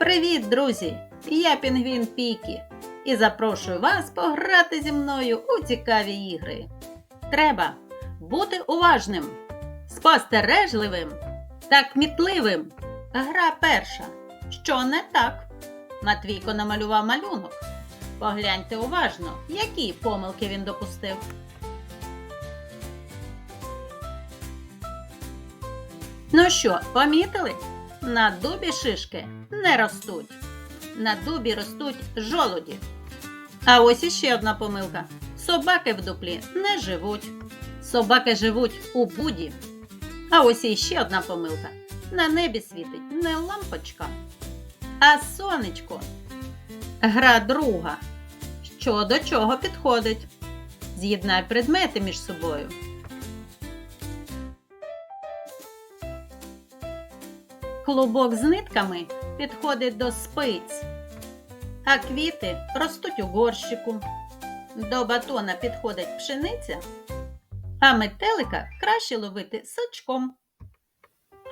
Привіт, друзі! Я Пінгвін Пікі і запрошую вас пограти зі мною у цікаві ігри. Треба бути уважним, спостережливим та кмітливим. Гра перша. Що не так? Матвійко намалював малюнок. Погляньте уважно, які помилки він допустив. Ну що, помітили? На дубі шишки не ростуть. На дубі ростуть жолуді. А ось іще одна помилка. Собаки в дуплі не живуть. Собаки живуть у буді. А ось іще одна помилка. На небі світить не лампочка, а сонечко. Гра друга. Що до чого підходить? З'єднай предмети між собою. Клубок з нитками підходить до спиць, а квіти ростуть у горщику. До батона підходить пшениця, а метелика краще ловити сачком.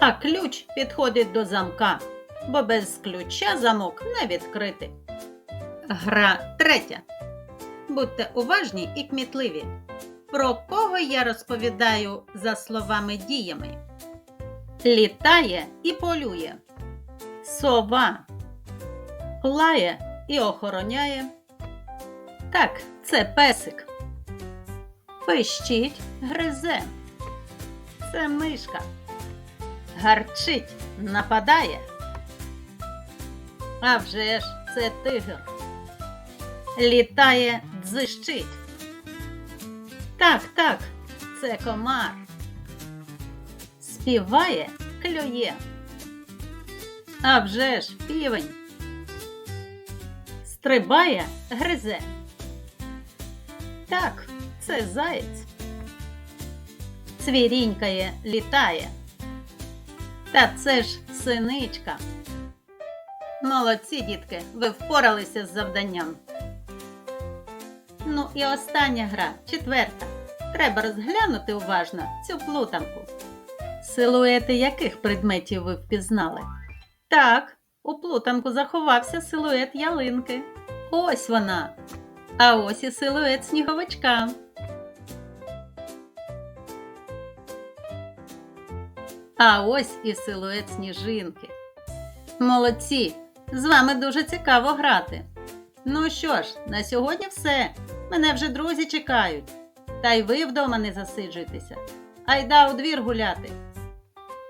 А ключ підходить до замка, бо без ключа замок не відкрити. Гра третя. Будьте уважні і кмітливі. Про кого я розповідаю за словами діями? Літає і полює. Сова лає і охороняє. Так, це песик. Пищить, гризе. Це мишка. Гарчить, нападає. А вже ж це тигр. Літає, дзищить. Так, так, це комар. Співає, клює. А вже ж півень. Стрибає, гризе. Так, це заєць. Цвірінькає, літає. Та це ж синичка. Молодці, дітки, ви впоралися з завданням. Ну і остання гра, четверта. Треба розглянути уважно цю плутанку. Силуети яких предметів ви впізнали? Так, у плутанку заховався силует ялинки. Ось вона. А ось і силует сніговичка. А ось і силует сніжинки. Молодці! З вами дуже цікаво грати. Ну що ж, на сьогодні все. Мене вже друзі чекають. Та й ви вдома не засиджуйтеся. Айда у двір гуляти.